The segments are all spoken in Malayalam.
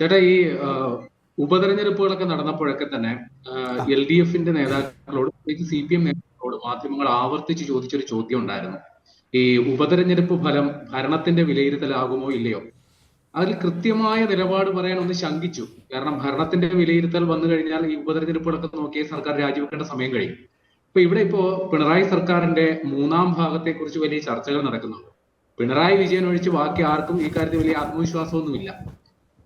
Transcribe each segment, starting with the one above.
ചേട്ടാ ഈ ഉപതെരഞ്ഞെടുപ്പുകളൊക്കെ നടന്നപ്പോഴൊക്കെ തന്നെ എൽ ഡി എഫിന്റെ നേതാക്കളോട് സി പി എം നേതാക്കളോട് മാധ്യമങ്ങൾ ആവർത്തിച്ച് ചോദിച്ചൊരു ചോദ്യം ഉണ്ടായിരുന്നു. ഈ ഉപതെരഞ്ഞെടുപ്പ് ഫലം ഭരണത്തിന്റെ വിലയിരുത്തലാകുമോ ഇല്ലയോ? അതിൽ കൃത്യമായ നിലപാട് പറയാൻ ഒന്ന് ശങ്കിച്ചു. കാരണം ഭരണത്തിന്റെ വിലയിരുത്തൽ വന്നു കഴിഞ്ഞാൽ ഈ ഉപതെരഞ്ഞെടുപ്പുകളൊക്കെ നോക്കിയ സർക്കാർ രാജിവെക്കേണ്ട സമയം കഴിയും. ഇപ്പൊ ഇവിടെ ഇപ്പോ പിണറായി സർക്കാരിന്റെ മൂന്നാം ഭാഗത്തെ കുറിച്ച് വലിയ ചർച്ചകൾ നടക്കുന്നുണ്ട്. പിണറായി വിജയൻ ഒഴിച്ച് ബാക്കി ആർക്കും ഈ കാര്യത്തിൽ വലിയ ആത്മവിശ്വാസമൊന്നുമില്ല.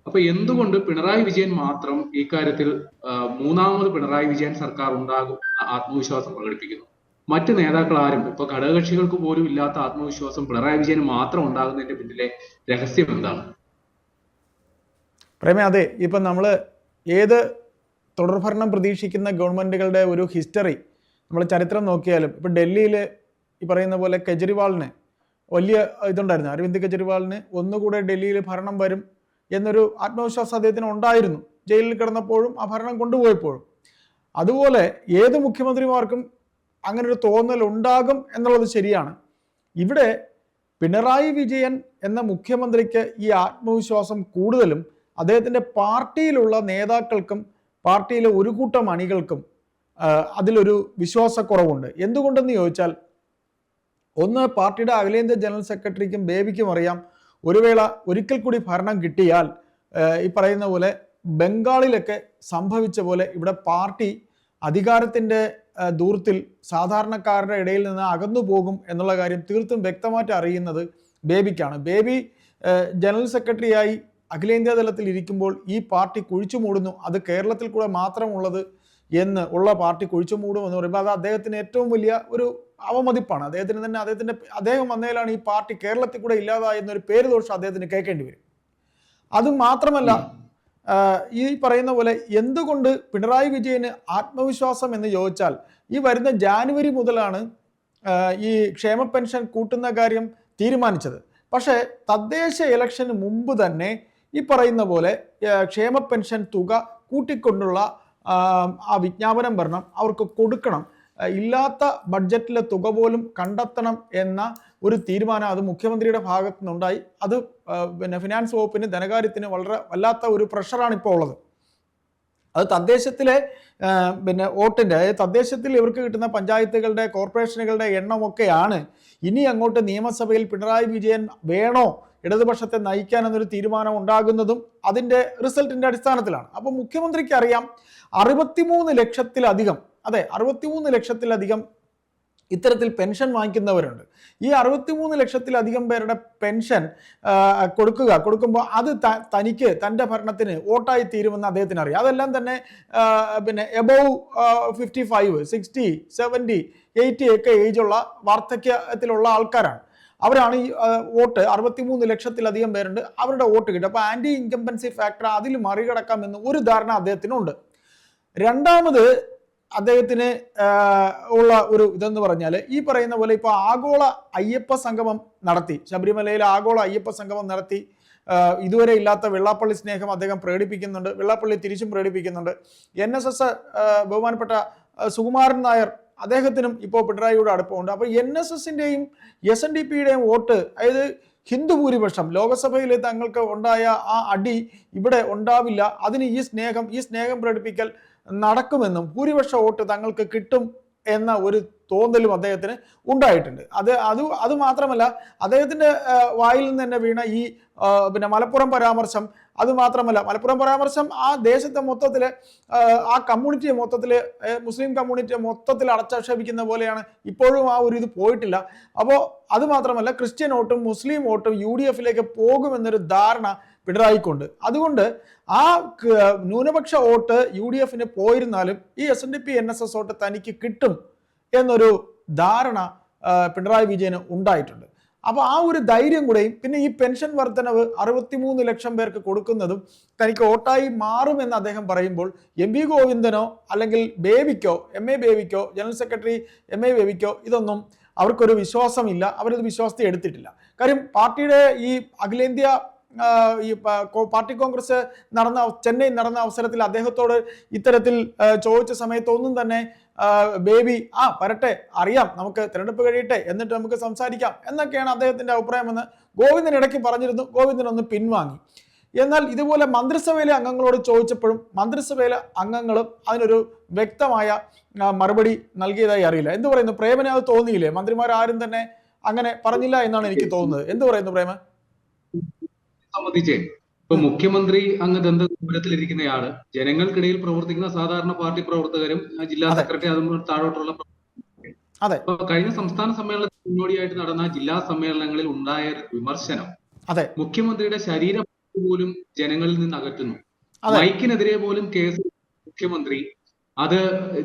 അപ്പൊ എന്തുകൊണ്ട് പിണറായി വിജയൻ മാത്രം ഈ കാര്യത്തിൽ ആ, മൂന്നാമത് പിണറായി വിജയൻ സർക്കാർ ഉണ്ടാകും ആത്മവിശ്വാസം പ്രകടിപ്പിക്കുന്നു? മറ്റ് നേതാക്കൾ ആരും ഇപ്പൊ ഘടകകക്ഷികൾക്ക് പോലും ഇല്ലാത്ത ആത്മവിശ്വാസം പിണറായി വിജയൻ മാത്രം ഉണ്ടാകുന്നതിന്റെ പിന്നിലെ രഹസ്യം എന്താണ്? പ്രേമ അതെ ഇപ്പൊ നമ്മൾ ഏത് തുടർഭരണം പ്രതീക്ഷിക്കുന്ന ഗവൺമെന്റുകളുടെ ഒരു ഹിസ്റ്ററി നമ്മൾ ചരിത്രം നോക്കിയാലും ഇപ്പൊ ഡൽഹിയിൽ ഈ പറയുന്ന പോലെ കെജ്രിവാളിന് വലിയ ഇതുണ്ടായിരുന്നു അരവിന്ദ് കെജ്രിവാളിന് ഒന്നുകൂടെ ഡൽഹിയിൽ ഭരണം വരും എന്നൊരു ആത്മവിശ്വാസം അദ്ദേഹത്തിന് ഉണ്ടായിരുന്നു. ജയിലിൽ കിടന്നപ്പോഴും ആ ഭരണം കൊണ്ടുപോയപ്പോഴും. അതുപോലെ ഏത് മുഖ്യമന്ത്രിമാർക്കും അങ്ങനെ ഒരു തോന്നൽ ഉണ്ടാകും എന്നുള്ളത് ശരിയാണ്. ഇവിടെ പിണറായി വിജയൻ എന്ന മുഖ്യമന്ത്രിക്ക് ഈ ആത്മവിശ്വാസം കൂടുതലും അദ്ദേഹത്തിന്റെ പാർട്ടിയിലുള്ള നേതാക്കൾക്കും പാർട്ടിയിലെ ഒരു കൂട്ടം അണികൾക്കും അതിലൊരു വിശ്വാസക്കുറവുണ്ട്. എന്തുകൊണ്ടെന്ന് ചോദിച്ചാൽ ഒന്ന് പാർട്ടിയുടെ അഖിലേന്ത്യാ ജനറൽ സെക്രട്ടറിക്കും ബേബിക്കും അറിയാം. ഒരു വേള ഒരിക്കൽ കൂടി ഭരണം കിട്ടിയാൽ ഈ പറയുന്ന പോലെ ബംഗാളിലൊക്കെ സംഭവിച്ച പോലെ ഇവിടെ പാർട്ടി അധികാരത്തിന്റെ ദൂരത്തിൽ സാധാരണക്കാരുടെ ഇടയിൽ നിന്ന് അകന്നു പോകും എന്നുള്ള കാര്യം തീർത്തും വ്യക്തമായിട്ട് അറിയുന്നത് ബേബിക്കാണ്. ബേബി ജനറൽ സെക്രട്ടറിയായി അഖിലേന്ത്യാ തലത്തിൽ ഇരിക്കുമ്പോൾ ഈ പാർട്ടി കുഴിച്ചു മൂടുന്നു. അത് കേരളത്തിൽ കൂടെ മാത്രമുള്ളത് എന്ന് ഉള്ള പാർട്ടി കുഴിച്ചു മൂടും എന്ന് പറയുമ്പോൾ അത് അദ്ദേഹത്തിന് ഏറ്റവും വലിയ ഒരു അവമതിപ്പാണ്. അദ്ദേഹത്തിന് തന്നെ അദ്ദേഹത്തിന്റെ അദ്ദേഹം വന്നതിലാണ് ഈ പാർട്ടി കേരളത്തിൽ കൂടെ ഇല്ലാതായെന്നൊരു പേര് ദോഷം അദ്ദേഹത്തിന് കേൾക്കേണ്ടി വരും. അത് മാത്രമല്ല ഈ പറയുന്ന പോലെ എന്തുകൊണ്ട് പിണറായി വിജയന് ആത്മവിശ്വാസം എന്ന് ചോദിച്ചാൽ ഈ വരുന്ന ജാനുവരി മുതലാണ് ഈ ക്ഷേമ പെൻഷൻ കൂട്ടുന്ന കാര്യം തീരുമാനിച്ചത്. പക്ഷേ തദ്ദേശ ഇലക്ഷന് മുമ്പ് തന്നെ ഈ പറയുന്ന പോലെ ക്ഷേമ പെൻഷൻ തുക കൂട്ടിക്കൊണ്ടുള്ള ആ, വിജ്ഞാപനം വരണം അവർക്ക് കൊടുക്കണം. ഇല്ലാത്ത ബഡ്ജറ്റിലെ തുക പോലും കണ്ടെത്തണം എന്ന ഒരു തീരുമാനം അത് മുഖ്യമന്ത്രിയുടെ ഭാഗത്തു നിന്നുണ്ടായി. അത് പിന്നെ ഫിനാൻസ് വകുപ്പിന് ധനകാര്യത്തിന് വളരെ വല്ലാത്ത ഒരു പ്രഷറാണ് ഇപ്പോൾ ഉള്ളത്. അത് തദ്ദേശത്തിലെ പിന്നെ വോട്ടിന്റെ തദ്ദേശത്തിൽ ഇവർക്ക് കിട്ടുന്ന പഞ്ചായത്തുകളുടെ കോർപ്പറേഷനുകളുടെ എണ്ണമൊക്കെയാണ് ഇനി അങ്ങോട്ട് നിയമസഭയിൽ പിണറായി വിജയൻ വേണോ ഇടതുപക്ഷത്തെ നയിക്കാൻ എന്നൊരു തീരുമാനം ഉണ്ടാകുന്നതും അതിന്റെ റിസൾട്ടിന്റെ അടിസ്ഥാനത്തിലാണ്. അപ്പോൾ മുഖ്യമന്ത്രിക്ക് അറിയാം അറുപത്തിമൂന്ന് ലക്ഷത്തിലധികം അതെ അറുപത്തിമൂന്ന് ലക്ഷത്തിലധികം ഇത്തരത്തിൽ പെൻഷൻ വാങ്ങിക്കുന്നവരുണ്ട്. ഈ അറുപത്തിമൂന്ന് ലക്ഷത്തിലധികം പേരുടെ പെൻഷൻ കൊടുക്കുക കൊടുക്കുമ്പോൾ അത് തനിക്ക് തന്റെ ഭരണത്തിന് വോട്ടായി തീരുമെന്ന് അദ്ദേഹത്തിന് അറിയാം. അതെല്ലാം തന്നെ പിന്നെ above fifty five sixty seventy eighty ഒക്കെ ഏജുള്ള വാർദ്ധക്യത്തിലുള്ള ആൾക്കാരാണ്. അവരാണ് ഈ വോട്ട് അറുപത്തിമൂന്ന് ലക്ഷത്തിലധികം പേരുണ്ട് അവരുടെ വോട്ട് കിട്ടും. അപ്പോൾ ആന്റി ഇൻകംബൻസി ഫാക്ടർ അതിൽ മറികടക്കാമെന്ന് ഒരു ധാരണ അദ്ദേഹത്തിനുണ്ട്. രണ്ടാമത് അദ്ദേഹത്തിന് ഉള്ള ഒരു ഇതെന്ന് പറഞ്ഞാൽ ഈ പറയുന്ന പോലെ ഇപ്പോൾ ആഗോള അയ്യപ്പ സംഗമം നടത്തി ശബരിമലയിൽ ആഗോള അയ്യപ്പ സംഗമം നടത്തി ഇതുവരെ ഇല്ലാത്ത വെള്ളാപ്പള്ളി സ്നേഹം അദ്ദേഹം പ്രകടിപ്പിക്കുന്നുണ്ട് വെള്ളാപ്പള്ളി തിരിച്ചും പ്രകടിപ്പിക്കുന്നുണ്ട്. എൻ എസ് എസ് ബഹുമാനപ്പെട്ട സുകുമാരൻ നായർ അദ്ദേഹത്തിനും ഇപ്പോൾ പിണറായിയുടെ അടുപ്പമുണ്ട്. അപ്പോൾ എൻ എസ് എസിന്റെയും എസ് എൻ ഡി പിയുടെയും വോട്ട് അതായത് ഹിന്ദു ഭൂരിപക്ഷം ലോകസഭയിൽ തങ്ങൾക്ക് ഉണ്ടായ ആ അടി ഇവിടെ ഉണ്ടാവില്ല. അതിന് ഈ സ്നേഹം ഈ സ്നേഹം പ്രകടിപ്പിക്കൽ നടക്കുമെന്നും ഭൂരിപക്ഷ വോട്ട് തങ്ങൾക്ക് കിട്ടും എന്ന ഒരു തോന്നലും അദ്ദേഹത്തിന് ഉണ്ടായിട്ടുണ്ട്. അത് അത് അത് മാത്രമല്ല അദ്ദേഹത്തിന്റെ വായിൽ നിന്ന് തന്നെ വീണ ഈ പിന്നെ മലപ്പുറം പരാമർശം അത് മാത്രമല്ല മലപ്പുറം പരാമർശം ആ ദേശത്തെ മൊത്തത്തിൽ ആ കമ്മ്യൂണിറ്റിയെ മൊത്തത്തിൽ മുസ്ലിം കമ്മ്യൂണിറ്റിയെ മൊത്തത്തിൽ അടച്ചാക്ഷേപിക്കുന്ന പോലെയാണ് ഇപ്പോഴും ആ ഒരു ഇത് പോയിട്ടില്ല. അപ്പോൾ അത് മാത്രമല്ല ക്രിസ്ത്യൻ വോട്ടും മുസ്ലിം വോട്ടും യു ഡി എഫിലേക്ക് പോകുമെന്നൊരു ധാരണ പിണറായിക്കൊണ്ട്. അതുകൊണ്ട് ആ ന്യൂനപക്ഷ വോട്ട് യു ഡി എഫിന് പോയിരുന്നാലും ഈ S N D P N S S vote തനിക്ക് കിട്ടും എന്നൊരു ധാരണ പിണറായി വിജയന് ഉണ്ടായിട്ടുണ്ട്. അപ്പോൾ ആ ഒരു ധൈര്യം കൂടെയും പിന്നെ ഈ പെൻഷൻ വർധനവ് അറുപത്തിമൂന്ന് ലക്ഷം പേർക്ക് കൊടുക്കുന്നതും തനിക്ക് വോട്ടായി മാറുമെന്ന് അദ്ദേഹം പറയുമ്പോൾ എം വി ഗോവിന്ദനോ അല്ലെങ്കിൽ ബേബിക്കോ എം എ ബേബിക്കോ ജനറൽ സെക്രട്ടറി എം എ ബേബിക്കോ ഇതൊന്നും അവർക്കൊരു വിശ്വാസമില്ല. അവരത് വിശ്വാസത്തെ എടുത്തിട്ടില്ല. കാര്യം പാർട്ടിയുടെ ഈ അഖിലേന്ത്യാ ഈ പാർട്ടി കോൺഗ്രസ് നടന്ന ചെന്നൈ നടന്ന അവസരത്തിൽ അദ്ദേഹത്തോട് ഇത്തരത്തിൽ ചോദിച്ച സമയത്തൊന്നും തന്നെ ബേബി ആ വരട്ടെ അറിയാം നമുക്ക് തിരഞ്ഞെടുപ്പ് കഴിയട്ടെ എന്നിട്ട് നമുക്ക് സംസാരിക്കാം എന്നൊക്കെയാണ് അദ്ദേഹത്തിന്റെ അഭിപ്രായമെന്ന് ഗോവിന്ദൻ ഇടയ്ക്ക് പറഞ്ഞിരുന്നു. ഗോവിന്ദൻ ഒന്ന് പിൻവാങ്ങി. എന്നാൽ ഇതുപോലെ മന്ത്രിസഭയിലെ അംഗങ്ങളോട് ചോദിച്ചപ്പോഴും മന്ത്രിസഭയിലെ അംഗങ്ങളും അതിനൊരു വ്യക്തമായ മറുപടി നൽകിയതായി അറിയില്ല. എന്ത് പറയുന്നു? പ്രേമനെ അത് തോന്നിയില്ലേ? മന്ത്രിമാർ ആരും തന്നെ അങ്ങനെ പറഞ്ഞില്ല എന്നാണ് എനിക്ക് തോന്നുന്നത്. എന്ത് പറയുന്നു പ്രേമ? സംബന്ധിച്ച് ഇപ്പൊ മുഖ്യമന്ത്രി അങ്ങ് ദന്തപുരത്തിലിരിക്കുന്നയാൾ ജനങ്ങൾക്കിടയിൽ പ്രവർത്തിക്കുന്ന സാധാരണ പാർട്ടി പ്രവർത്തകരും ജില്ലാ സെക്രട്ടറി അതും താഴോട്ടുള്ള അതെ. കഴിഞ്ഞ സംസ്ഥാന സമ്മേളനത്തിന് മുന്നോടിയായിട്ട് നടന്ന ജില്ലാ സമ്മേളനങ്ങളിൽ ഉണ്ടായ വിമർശനം അതെ. മുഖ്യമന്ത്രിയുടെ ശരീരം പോലും ജനങ്ങളിൽ നിന്ന് അകറ്റുന്നു ബൈക്കിനെതിരെ മൈക്കിനെതിരെ പോലും കേസ് മുഖ്യമന്ത്രി അത്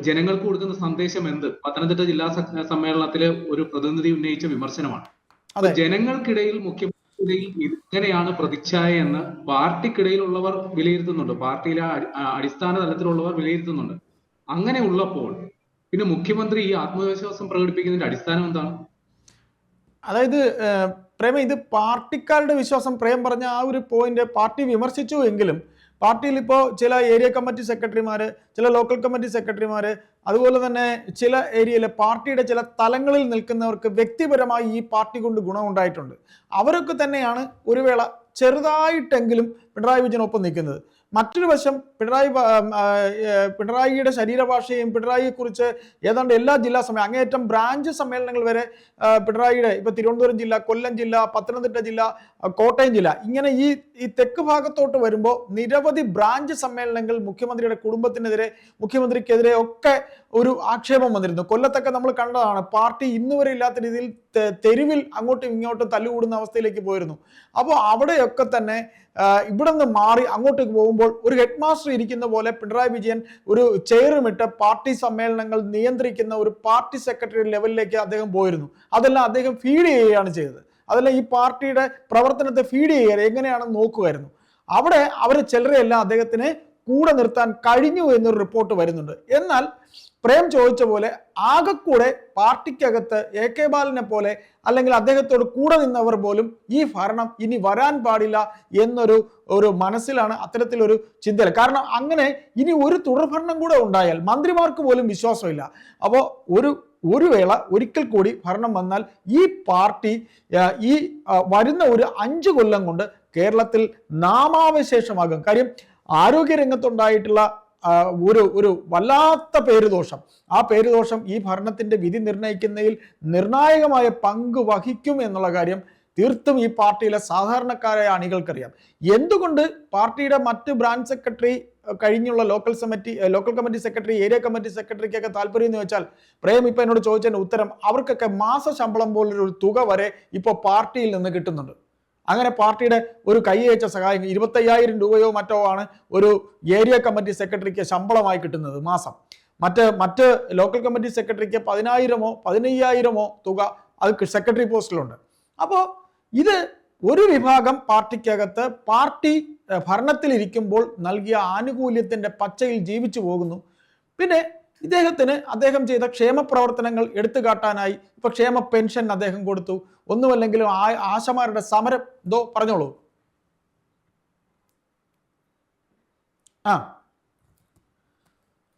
ജനങ്ങൾക്ക് കൊടുക്കുന്ന സന്ദേശം എന്ത് പത്തനംതിട്ട ജില്ലാ സമ്മേളനത്തിലെ ഒരു പ്രതിനിധി ഉന്നയിച്ച വിമർശനമാണ്. ജനങ്ങൾക്കിടയിൽ മുഖ്യമന്ത്രിയിൽ ഇങ്ങനെയാണ് പ്രതിച്ഛായ എന്ന് പാർട്ടിക്കിടയിലുള്ളവർ വിലയിരുത്തുന്നുണ്ട്. പാർട്ടിയിലെ അടിസ്ഥാന തലത്തിലുള്ളവർ വിലയിരുത്തുന്നുണ്ട്. അങ്ങനെ ഉള്ളപ്പോൾ പിന്നെ മുഖ്യമന്ത്രി ഈ ആത്മവിശ്വാസം പ്രകടിപ്പിക്കുന്നതിന്റെ അടിസ്ഥാനം എന്താണ്? അതായത് പ്രേമ ഇത് പാർട്ടിക്കാരുടെ വിശ്വാസം പ്രേം പറഞ്ഞ ആ ഒരു പോയിന്റ് പാർട്ടി വിമർശിച്ചു എങ്കിലും പാർട്ടിയിൽ ഇപ്പോൾ ചില ഏരിയ കമ്മിറ്റി സെക്രട്ടറിമാർ ചില ലോക്കൽ കമ്മിറ്റി സെക്രട്ടറിമാർ അതുപോലെ തന്നെ ചില ഏരിയയിലെ പാർട്ടിയുടെ ചില തലങ്ങളിൽ നിൽക്കുന്നവർക്ക് വ്യക്തിപരമായി ഈ പാർട്ടി കൊണ്ട് ഗുണമുണ്ടായിട്ടുണ്ട് അവരൊക്കെ തന്നെയാണ് ഒരു വേള ചെറുതായിട്ടെങ്കിലും പിണറായി വിജയനൊപ്പം നിൽക്കുന്നത്. മറ്റൊരു വശം പിണറായി പിണറായിയുടെ ശരീരഭാഷയും പിണറായിയെക്കുറിച്ച് ഏതാണ്ട് എല്ലാ ജില്ലാ സമ്മേളനം അങ്ങേയറ്റം ബ്രാഞ്ച് സമ്മേളനങ്ങൾ വരെ പിണറായിയുടെ ഇപ്പൊ തിരുവനന്തപുരം ജില്ല കൊല്ലം ജില്ല പത്തനംതിട്ട ജില്ല കോട്ടയം ജില്ല ഇങ്ങനെ ഈ ഈ തെക്ക് ഭാഗത്തോട്ട് വരുമ്പോൾ നിരവധി ബ്രാഞ്ച് സമ്മേളനങ്ങൾ മുഖ്യമന്ത്രിയുടെ കുടുംബത്തിനെതിരെ മുഖ്യമന്ത്രിക്കെതിരെ ഒക്കെ ഒരു ആക്ഷേപം വന്നിരുന്നു. കൊല്ലത്തൊക്കെ നമ്മൾ കണ്ടതാണ്. പാർട്ടി ഇന്ന് വരെ ഇല്ലാത്ത രീതിയിൽ തെരുവിൽ അങ്ങോട്ടും ഇങ്ങോട്ടും തല്ലുകൂടുന്ന അവസ്ഥയിലേക്ക് പോയിരുന്നു. അപ്പോൾ അവിടെയൊക്കെ തന്നെ ഇവിടെ നിന്ന് മാറി അങ്ങോട്ടേക്ക് പോകുമ്പോൾ ഒരു ഹെഡ് മാസ്റ്റർ ഇരിക്കുന്ന പോലെ പിണറായി വിജയൻ ഒരു ചെയറുമിട്ട് പാർട്ടി സമ്മേളനങ്ങൾ നിയന്ത്രിക്കുന്ന ഒരു പാർട്ടി സെക്രട്ടറി ലെവലിലേക്ക് അദ്ദേഹം പോയിരുന്നു. അതെല്ലാം അദ്ദേഹം ഫീഡ് ചെയ്യുകയാണ് ചെയ്തത്. അതെല്ലാം ഈ പാർട്ടിയുടെ പ്രവർത്തനത്തെ ഫീഡ് ചെയ്യുക എങ്ങനെയാണെന്ന് നോക്കുമായിരുന്നു. അവിടെ അവരെ ചിലരെയെല്ലാം അദ്ദേഹത്തിന് കൂടെ നിർത്താൻ കഴിഞ്ഞു എന്നൊരു റിപ്പോർട്ട് വരുന്നുണ്ട്. എന്നാൽ പ്രേം ചോദിച്ച പോലെ ആകെക്കൂടെ പാർട്ടിക്കകത്ത് എ കെ ബാലനെ പോലെ അല്ലെങ്കിൽ അദ്ദേഹത്തോട് കൂടെ നിന്നവർ പോലും ഈ ഭരണം ഇനി വരാൻ പാടില്ല എന്നൊരു ഒരു മനസ്സിലാണ് അത്തരത്തിലൊരു ചിന്തയിൽ കാരണം അങ്ങനെ ഇനി ഒരു തുടർഭരണം കൂടെ ഉണ്ടായാൽ മന്ത്രിമാർക്ക് പോലും വിശ്വാസമില്ല. അപ്പോൾ ഒരു ഒരു വേള ഒരിക്കൽ കൂടി ഭരണം വന്നാൽ ഈ പാർട്ടി ഈ വരുന്ന ഒരു അഞ്ച് കൊല്ലം കൊണ്ട് കേരളത്തിൽ നാമാവശേഷമാകും. കാര്യം ആരോഗ്യരംഗത്തുണ്ടായിട്ടുള്ള ഒരു ഒരു വല്ലാത്ത പേരുദോഷം. ആ പേരുദോഷം ഈ ഭരണത്തിന്റെ വിധി നിർണയിക്കുന്നതിൽ നിർണായകമായ പങ്ക് വഹിക്കും എന്നുള്ള കാര്യം തീർത്തും ഈ പാർട്ടിയിലെ സാധാരണക്കാരായ അണികൾക്കറിയാം. എന്തുകൊണ്ട് പാർട്ടിയുടെ മറ്റ് ബ്രാഞ്ച് സെക്രട്ടറി കഴിഞ്ഞുള്ള local committee local committee secretary area committee സെക്രട്ടറിക്കൊക്കെ താല്പര്യം എന്ന് വെച്ചാൽ പ്രേം ഇപ്പൊ എന്നോട് ചോദിച്ചതിന്റെ ഉത്തരം അവർക്കൊക്കെ മാസ ശമ്പളം പോലൊരു തുക വരെ ഇപ്പോൾ പാർട്ടിയിൽ നിന്ന് കിട്ടുന്നുണ്ട്. അങ്ങനെ പാർട്ടിയുടെ ഒരു കൈയേച്ച സഹായം ഇരുപത്തയ്യായിരം രൂപയോ മറ്റോ ആണ് ഒരു ഏരിയ കമ്മിറ്റി സെക്രട്ടറിക്ക് ശമ്പളമായി കിട്ടുന്നത് മാസം. മറ്റ് മറ്റ് ലോക്കൽ കമ്മിറ്റി സെക്രട്ടറിക്ക് പതിനായിരമോ പതിനയ്യായിരമോ തുക അത് സെക്രട്ടറി പോസ്റ്റിലുണ്ട്. അപ്പോൾ ഇത് ഒരു വിഭാഗം പാർട്ടിക്കകത്ത് പാർട്ടി ഭരണത്തിലിരിക്കുമ്പോൾ നൽകിയ ആനുകൂല്യത്തിന്റെ പച്ചയിൽ ജീവിച്ചു പോകുന്നു. പിന്നെ ഇദ്ദേഹത്തിന് അദ്ദേഹം ചെയ്ത ക്ഷേമ പ്രവർത്തനങ്ങൾ എടുത്തു കാട്ടാനായി ഇപ്പൊ ക്ഷേമ പെൻഷൻ അദ്ദേഹം കൊടുത്തു. ഒന്നുമല്ലെങ്കിലും ആ ആശമാരുടെ സമരം എന്തോ പറഞ്ഞോളൂ. ആ.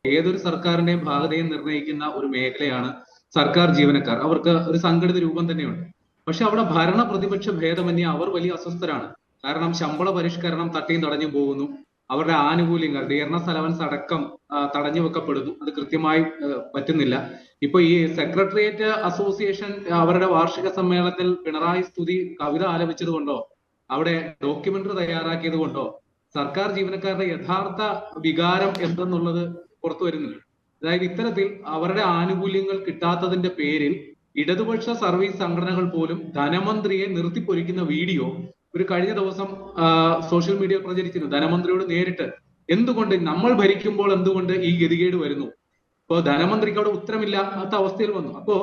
ഏതൊരു സർക്കാരിന്റെയും ഭാഗതയും നിർണയിക്കുന്ന ഒരു മേഖലയാണ് സർക്കാർ ജീവനക്കാർ. അവർക്ക് ഒരു സംഘടിത രൂപം തന്നെയുണ്ട്. പക്ഷെ അവിടെ ഭരണ പ്രതിപക്ഷ ഭേദമന്യേ അവർ വലിയ അസ്വസ്ഥരാണ്. കാരണം ശമ്പള പരിഷ്കരണം തട്ടിയും തടഞ്ഞു പോകുന്നു. അവരുടെ ആനുകൂല്യങ്ങൾ ഡിയർനസ് അലവൻസ് അടക്കം തടഞ്ഞു വെക്കപ്പെടുന്നു. അത് കൃത്യമായി പറ്റുന്നില്ല. ഇപ്പൊ ഈ സെക്രട്ടേറിയറ്റ് അസോസിയേഷൻ അവരുടെ വാർഷിക സമ്മേളനത്തിൽ പിണറായി സ്തുതി കവിത ആലപിച്ചത് കൊണ്ടോ അവിടെ ഡോക്യുമെന്ററി തയ്യാറാക്കിയത് കൊണ്ടോ സർക്കാർ ജീവനക്കാരുടെ യഥാർത്ഥ വികാരം എന്തെന്നുള്ളത് പുറത്തു വരുന്നില്ല. അതായത് ഇത്തരത്തിൽ അവരുടെ ആനുകൂല്യങ്ങൾ കിട്ടാത്തതിന്റെ പേരിൽ ഇടതുപക്ഷ സർവീസ് സംഘടനകൾ പോലും ധനമന്ത്രിയെ നിർത്തിപ്പൊരിക്കുന്ന വീഡിയോ ഒരു കഴിഞ്ഞ ദിവസം സോഷ്യൽ മീഡിയ പ്രചരിച്ചിരുന്നു. ധനമന്ത്രിയോട് നേരിട്ട് എന്തുകൊണ്ട് നമ്മൾ ഭരിക്കുമ്പോൾ എന്തുകൊണ്ട് ഈ ഗതികേട് വരുന്നു? അപ്പോൾ ധനമന്ത്രിക്ക് അവിടെ ഉത്തരമില്ലാത്ത അവസ്ഥയിൽ വന്നു. അപ്പോ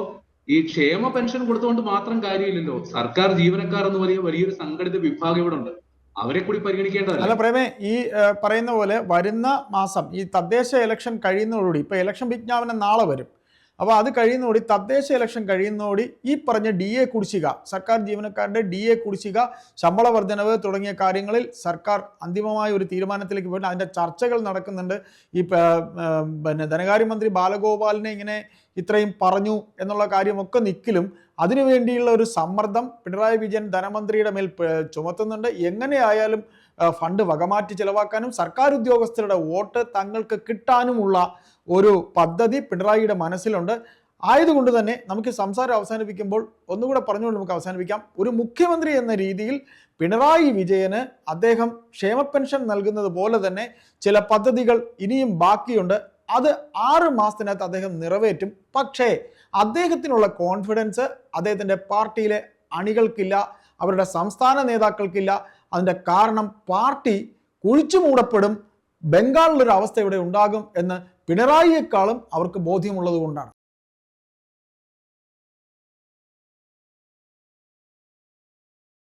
ഈ ക്ഷേമ പെൻഷൻ കൊടുത്തുകൊണ്ട് മാത്രം കാര്യമില്ലല്ലോ. സർക്കാർ ജീവനക്കാർ എന്ന് പറയുന്ന വലിയൊരു സംഘടിത വിഭാഗം ഇവിടെ ഉണ്ട്. അവരെ കൂടി പരിഗണിക്കേണ്ടതല്ല? അല്ല പ്രേമേ ഈ പറയുന്ന പോലെ വരുന്ന മാസം ഈ തദ്ദേശ ഇലക്ഷൻ കഴിയുന്നതോടുകൂടി ഇപ്പൊ ഇലക്ഷൻ വിജ്ഞാപനം നാളെ വരും. അപ്പോൾ അത് കഴിയുന്നോടി തദ്ദേശ ഇലക്ഷൻ കഴിയുന്നോടി ഈ പറഞ്ഞ ഡി എ കുടിശ്ശിക സർക്കാർ ജീവനക്കാരുടെ ഡി എ കുടിശ്ശിക ശമ്പള വർധനവ് തുടങ്ങിയ കാര്യങ്ങളിൽ സർക്കാർ അന്തിമമായ ഒരു തീരുമാനത്തിലേക്ക് പോയിട്ട് അതിന്റെ ചർച്ചകൾ നടക്കുന്നുണ്ട്. ഈ പിന്നെ ധനകാര്യമന്ത്രി ബാലഗോപാലിനെ ഇങ്ങനെ ഇത്രയും പറഞ്ഞു എന്നുള്ള കാര്യമൊക്കെ നിൽക്കലും അതിനുവേണ്ടിയുള്ള ഒരു സമ്മർദ്ദം പിണറായി വിജയൻ ധനമന്ത്രിയുടെ മേൽ ചുമത്തുന്നുണ്ട്. എങ്ങനെയായാലും ഫണ്ട് വകമാറ്റി ചിലവാക്കാനും സർക്കാർ ഉദ്യോഗസ്ഥരുടെ വോട്ട് തങ്ങൾക്ക് കിട്ടാനുമുള്ള ഒരു പദ്ധതി പിണറായിയുടെ മനസ്സിലുണ്ട്. ആയതുകൊണ്ട് തന്നെ നമുക്ക് സംസാരം അവസാനിപ്പിക്കുമ്പോൾ ഒന്നുകൂടെ പറഞ്ഞുകൊണ്ട് നമുക്ക് അവസാനിപ്പിക്കാം. ഒരു മുഖ്യമന്ത്രി എന്ന രീതിയിൽ പിണറായി വിജയന് അദ്ദേഹം ക്ഷേമ പെൻഷൻ നൽകുന്നത് പോലെ തന്നെ ചില പദ്ധതികൾ ഇനിയും ബാക്കിയുണ്ട്. അത് ആറ് മാസത്തിനകത്ത് അദ്ദേഹം നിറവേറ്റും. പക്ഷേ അദ്ദേഹത്തിനുള്ള കോൺഫിഡൻസ് അദ്ദേഹത്തിന്റെ പാർട്ടിയിലെ അണികൾക്കില്ല അവരുടെ സംസ്ഥാന നേതാക്കൾക്കില്ല അതിന്റെ കാരണം പാർട്ടി കുഴിച്ചു മൂടപ്പെടും. ബംഗാളിലൊരു അവസ്ഥ ഇവിടെ ഉണ്ടാകും എന്ന് പിണറായിയെക്കാളും അവർക്ക് ബോധ്യമുള്ളത് കൊണ്ടാണ്